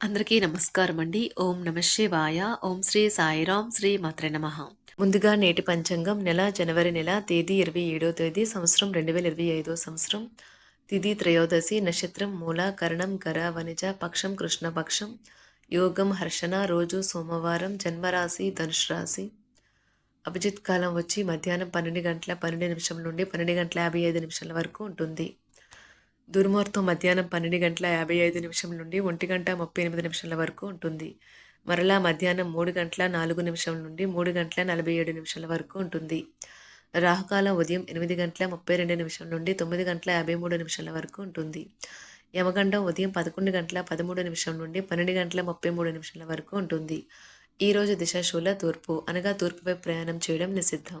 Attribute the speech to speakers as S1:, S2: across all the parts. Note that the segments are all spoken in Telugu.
S1: అందరికీ నమస్కారం అండి. ఓం నమ శివాయ. ఓం శ్రీ సాయిరాం శ్రీ మాత్ర నమ. ముందుగా నేటి పంచాంగం నెల జనవరి నెల తేదీ ఇరవై ఏడో తేదీ సంవత్సరం రెండు వేల ఇరవై ఐదో సంవత్సరం. తిథి త్రయోదశి నక్షత్రం మూల కరణం గర వనిజ పక్షం కృష్ణపక్షం యోగం హర్షణ రోజు సోమవారం జన్మరాశి ధనుష్ రాశి. అభిజిత్ కాలం వచ్చి మధ్యాహ్నం పన్నెండు గంటల పన్నెండు నిమిషం నుండి పన్నెండు గంటల యాభై ఐదు నిమిషాల వరకు ఉంటుంది. దుర్ముహూర్తం మధ్యాహ్నం పన్నెండు గంటల యాభై ఐదు నిమిషం నుండి ఒంటి గంట ముప్పై ఎనిమిది నిమిషాల వరకు ఉంటుంది. మరలా మధ్యాహ్నం మూడు గంటల నాలుగు నిమిషం నుండి మూడు గంటల నలభై ఏడు నిమిషాల వరకు ఉంటుంది. రాహుకాలం ఉదయం ఎనిమిది గంటల ముప్పై రెండు నిమిషం నుండి తొమ్మిది గంటల యాభై మూడు నిమిషాల వరకు ఉంటుంది. యమగండం ఉదయం పదకొండు గంటల పదమూడు నిమిషం నుండి పన్నెండు గంటల ముప్పై మూడు నిమిషాల వరకు ఉంటుంది. ఈ రోజు దిశాశూల తూర్పు అనగా తూర్పుపై ప్రయాణం చేయడం నిషిద్ధం.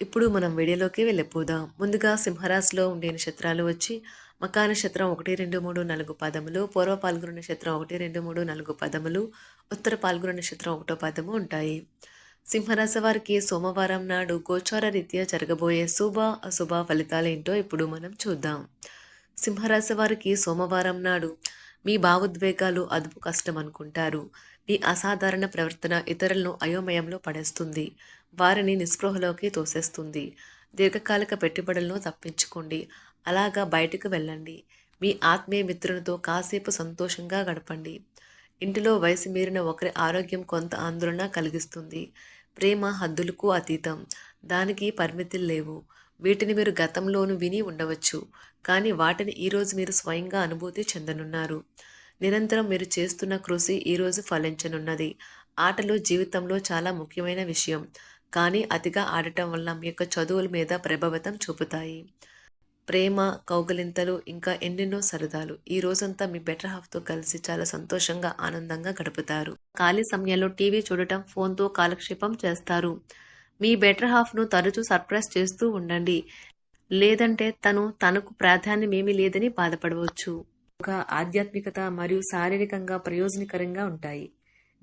S1: ఇప్పుడు మనం వీడియోలోకి వెళ్ళిపోదాం. ముందుగా సింహరాశిలో ఉండే నక్షత్రాలు వచ్చి మకా నక్షత్రం ఒకటి రెండు మూడు నాలుగు పదములు పూర్వ పాల్గొన నక్షత్రం ఒకటి రెండు మూడు నాలుగు పదములు ఉత్తర పాల్గొన నక్షత్రం ఒకటో పదము ఉంటాయి. సింహరాశి వారికి సోమవారం నాడు గోచార రీత్యా జరగబోయే శుభ అశుభ ఫలితాలేంటో ఇప్పుడు మనం చూద్దాం. సింహరాశి వారికి సోమవారం నాడు మీ భావోద్వేగాలు అదుపు కష్టం అనుకుంటారు. మీ అసాధారణ ప్రవర్తన ఇతరులను అయోమయంలో పడేస్తుంది. వారిని నిస్పృహలోకి తోసేస్తుంది. దీర్ఘకాలిక పెట్టుబడులను తప్పించుకోండి. అలాగా బయటకు వెళ్ళండి. మీ ఆత్మీయ మిత్రులతో కాసేపు సంతోషంగా గడపండి. ఇంటిలో వయసు మీరిన ఒకరి ఆరోగ్యం కొంత ఆందోళన కలిగిస్తుంది. ప్రేమ హద్దులకు అతీతం. దానికి పరిమితులు లేవు. వీటిని మీరు గతంలోనూ విని ఉండవచ్చు. కానీ వాటిని ఈరోజు మీరు స్వయంగా అనుభూతి చెందనున్నారు. నిరంతరం మీరు చేస్తున్న కృషి ఈరోజు ఫలించనున్నది. ఆటలు జీవితంలో చాలా ముఖ్యమైన విషయం. కానీ అతిగా ఆడటం వల్ల మీ యొక్క చదువుల మీద ప్రభావితం చూపుతాయి. ప్రేమ కౌగలింతలు ఇంకా ఎన్నెన్నో సరదాలు. ఈ రోజంతా మీ బెటర్ హాఫ్తో కలిసి చాలా సంతోషంగా ఆనందంగా గడుపుతారు. ఖాళీ సమయంలో టీవీ చూడటం ఫోన్తో కాలక్షేపం చేస్తారు. మీ బెటర్ హాఫ్ను తరచూ సర్ప్రైజ్ చేస్తూ ఉండండి. లేదంటే తను తనకు ప్రాధాన్యమేమీ లేదని బాధపడవచ్చు. ఒక ఆధ్యాత్మికత మరియు శారీరకంగా ప్రయోజనకరంగా ఉంటాయి.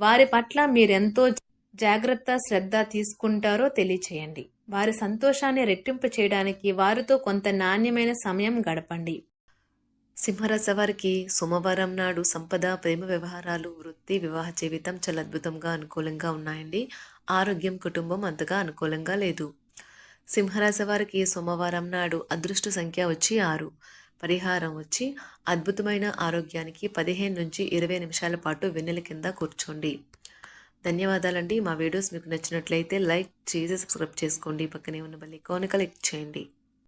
S1: వారి పట్ల మీరెంతో జాగ్రత్త శ్రద్ధ తీసుకుంటారో తెలియచేయండి. వారి సంతోషాన్ని రెట్టింపు చేయడానికి వారితో కొంత నాణ్యమైన సమయం గడపండి. సింహరాశి వారికి సోమవారం నాడు సంపద ప్రేమ వ్యవహారాలు వృత్తి వివాహ జీవితం చాలా అద్భుతంగా అనుకూలంగా ఉన్నాయండి. ఆరోగ్యం కుటుంబం అంతగా అనుకూలంగా లేదు. సింహరాశి వారికి సోమవారం నాడు అదృష్ట సంఖ్య వచ్చి ఆరు. పరిహారం వచ్చి అద్భుతమైన ఆరోగ్యానికి పదిహేను నుంచి ఇరవై నిమిషాల పాటు వెన్నెల కింద కూర్చోండి. ధన్యవాదాలండి. మా వీడియోస్ మీకు నచ్చినట్లయితే లైక్ చేసి సబ్స్క్రైబ్ చేసుకోండి. పక్కనే ఉన్న బెల్ ఐకాన్ క్లిక్ చేయండి.